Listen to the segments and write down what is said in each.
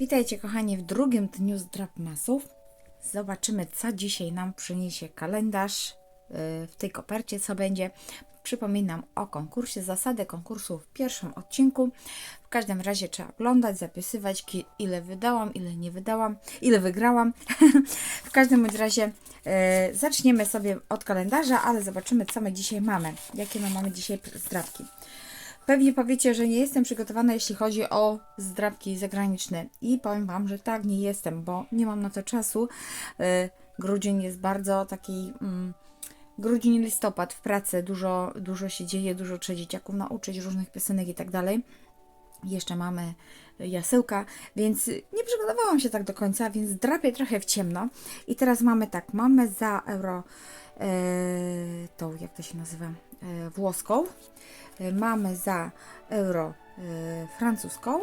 Witajcie kochani w drugim dniu Zdrapmasów. Zobaczymy co dzisiaj nam przyniesie kalendarz yy, w tej kopercie, co będzie. Przypominam o konkursie, zasady konkursu w pierwszym odcinku. W każdym razie trzeba oglądać, zapisywać ile wydałam, ile nie wydałam, ile wygrałam. w każdym razie yy, zaczniemy sobie od kalendarza, ale zobaczymy co my dzisiaj mamy. Jakie my mamy dzisiaj zdrapki. Pewnie powiecie, że nie jestem przygotowana, jeśli chodzi o zdrabki zagraniczne. I powiem Wam, że tak, nie jestem, bo nie mam na to czasu. Y, Grudzień jest bardzo taki. Mm, grudzień, listopad w pracy, dużo, dużo się dzieje, dużo trzeba dzieciaków nauczyć, różnych piosenek i tak dalej. Jeszcze mamy jasełka, więc nie przygotowałam się tak do końca, więc drapię trochę w ciemno. I teraz mamy tak, mamy za euro e, tą, jak to się nazywa, e, włoską. Mamy za euro e, francuską.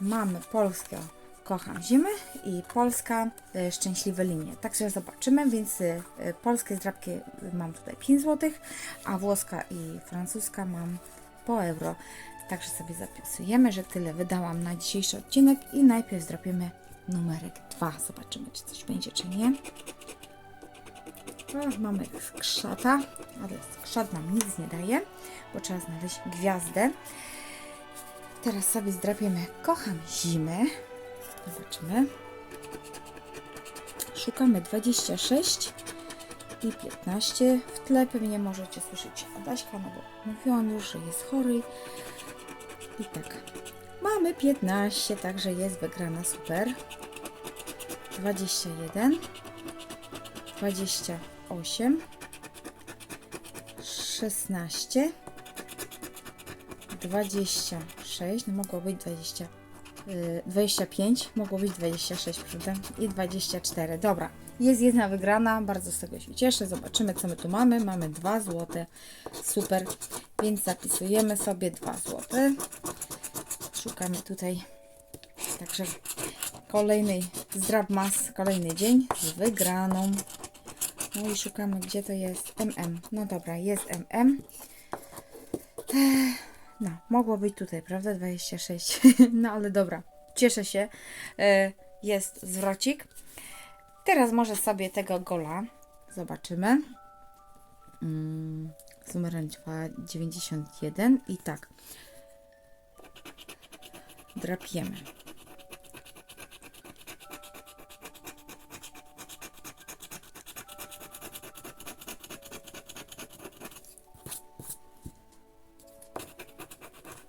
Mamy Polskę Kocham Zimę i Polska e, Szczęśliwe Linie. Także zobaczymy, więc e, polskie zdrabki mam tutaj 5 zł, a włoska i francuska mam po euro. Także sobie zapisujemy, że tyle wydałam na dzisiejszy odcinek i najpierw zrobimy numerek 2. Zobaczymy, czy coś będzie, czy nie. O, mamy skrzata, ale skrzat nam nic nie daje, bo trzeba znaleźć gwiazdę. Teraz sobie zdrapiemy Kocham zimę. Zobaczymy. Szukamy 26 i 15. W tle pewnie możecie słyszeć Adaśka, no bo mówiłam już, że jest chory. I tak. Mamy 15, także jest wygrana super. 21 28 16 26, no mogło być 20 y, 25, mogło być 26, prawda? I 24. Dobra, jest jedna wygrana, bardzo z tego się cieszę. Zobaczymy, co my tu mamy. Mamy 2 złote, super, więc zapisujemy sobie 2 złote. Szukamy tutaj, także kolejny zdrabmas, kolejny dzień z wygraną. No i szukamy, gdzie to jest MM. No dobra, jest MM. No, mogło być tutaj, prawda? 26. No ale dobra, cieszę się. E, Jest zwrocik. Teraz może sobie tego gola zobaczymy. Z numerem 291 i tak. Drapiemy.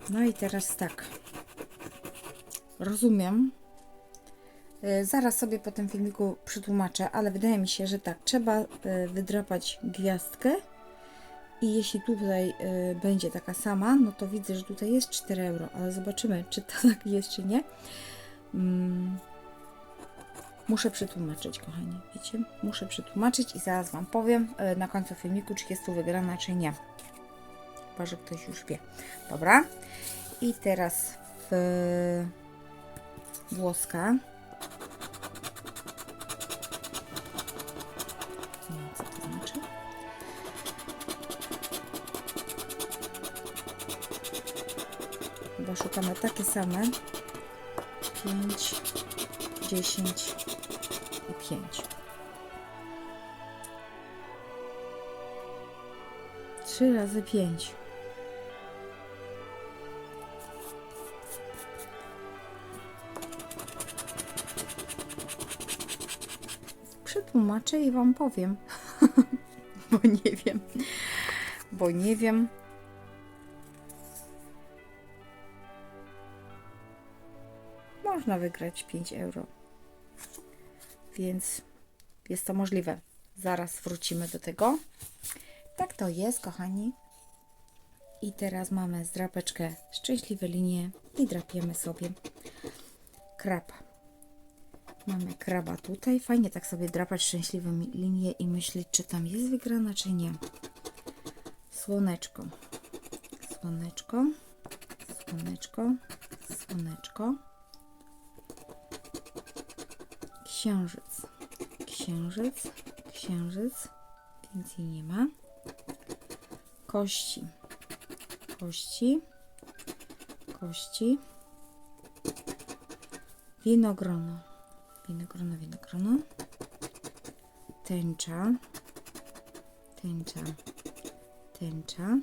No i teraz tak. Rozumiem. Y, Zaraz sobie po tym filmiku przytłumaczę, ale wydaje mi się, że tak. Trzeba y, wydrapać gwiazdkę. I jeśli tutaj y, będzie taka sama, no to widzę, że tutaj jest 4 euro, ale zobaczymy, czy tak jest, czy nie. Mm. Muszę przetłumaczyć, kochani. Wiecie? Muszę przetłumaczyć i zaraz Wam powiem na końcu filmiku, czy jest tu wygrana, czy nie. Chyba, że ktoś już wie. Dobra. I teraz w włoska. Nie znaczy. Szukamy takie same. 5, 10 i 5. Trzy razy pięć. Przetłumaczę i Wam powiem. Bo nie wiem. Bo nie wiem. Można wygrać 5 euro. Więc jest to możliwe. Zaraz wrócimy do tego. Tak to jest, kochani. I teraz mamy zdrapeczkę szczęśliwe linie i drapiemy sobie krab. Mamy kraba tutaj. Fajnie tak sobie drapać szczęśliwe linie i myśleć, czy tam jest wygrana, czy nie. Słoneczko. Słoneczko. Słoneczko. Słoneczko. Księżyc. Księżyc. Księżyc. Więcej nie ma. Kości. Kości. Kości. Winogrono. Winogrono, winogrono. Tęcza. Tęcza. Tęcza.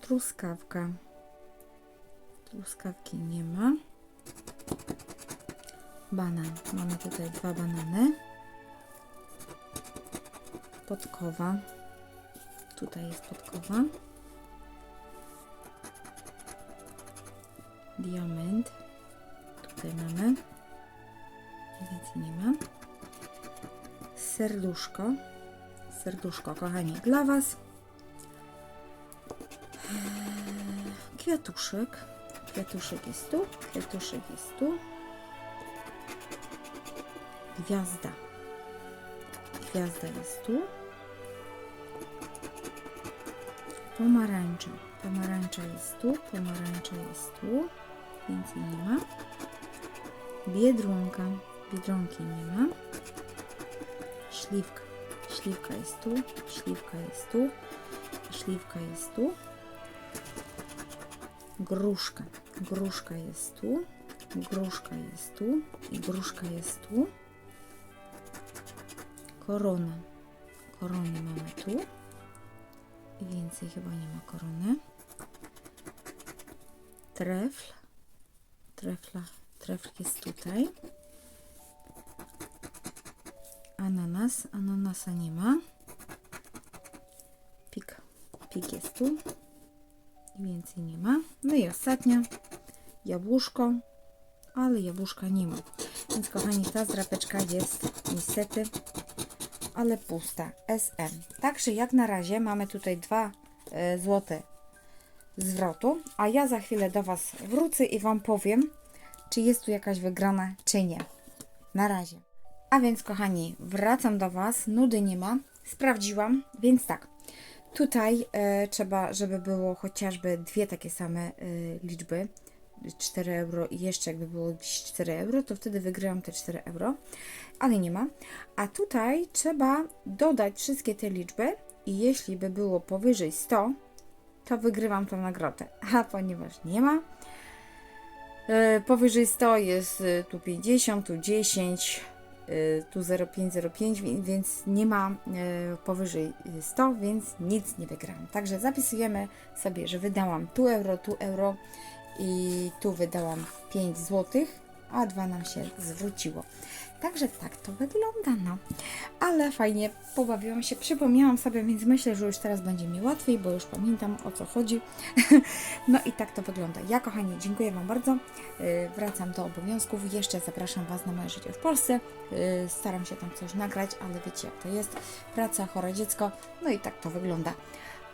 Truskawka. Truskawki nie ma. Banan. Mamy tutaj dwa banany. Podkowa. Tutaj jest podkowa. Diament. Tutaj mamy. Więcej nie ma. Serduszko. Serduszko, kochani, dla Was. Eee, Kwiatuszek. Kwiatuszek jest tu. Kwiatuszek jest tu. Gwiazda. Gwiazda jest tu. Pomarańcza. Pomarańcza jest tu. Pomarańcza jest tu. Więcej nie ma. Biedronka. Biedronki nie ma. Śliwka. Śliwka jest tu. Śliwka jest tu. Śliwka jest tu. Gruszka. Gruszka jest tu. Gruszka jest tu. I gruszka jest tu. Korona. Korony mamy tu. I więcej chyba nie ma korony. Trefl. Trefla. Trefl jest tutaj. Ananas. Ananasa nie ma. Pik. Pik jest tu. Więcej nie ma. No i ostatnia. Jabłuszko. Ale jabłuszka nie ma. Więc kochani, ta zdrapeczka jest niestety ale pusta. SM. Także jak na razie mamy tutaj dwa e, złote zwrotu, a ja za chwilę do Was wrócę i Wam powiem, czy jest tu jakaś wygrana, czy nie. Na razie. A więc, kochani, wracam do Was. Nudy nie ma. Sprawdziłam, więc tak. Tutaj e, trzeba, żeby było chociażby dwie takie same e, liczby. 4 euro i jeszcze jakby było gdzieś 4 euro, to wtedy wygrałam te 4 euro, ale nie ma. A tutaj trzeba dodać wszystkie te liczby i jeśli by było powyżej 100, to wygrywam tą nagrodę. A ponieważ nie ma, powyżej 100 jest e, tu 50, tu 10, e, tu 0,505, wi- więc nie ma e, powyżej 100, więc nic nie wygrałam. Także zapisujemy sobie, że wydałam tu euro, tu euro i tu wydałam 5 zł, a 2 nam się zwróciło. Także tak to wygląda, no. Ale fajnie pobawiłam się, przypomniałam sobie, więc myślę, że już teraz będzie mi łatwiej, bo już pamiętam o co chodzi. no i tak to wygląda. Ja, kochani, dziękuję Wam bardzo. Yy, Wracam do obowiązków. Jeszcze zapraszam Was na moje życie w Polsce. Yy, Staram się tam coś nagrać, ale wiecie jak to jest. Praca, chore dziecko. No i tak to wygląda.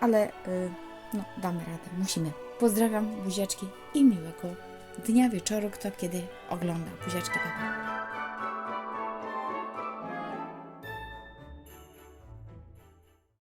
Ale yy, no, damy radę, musimy. Pozdrawiam, buziaczki i miłego dnia, wieczoru, kto kiedy ogląda. Buziaczki, papa.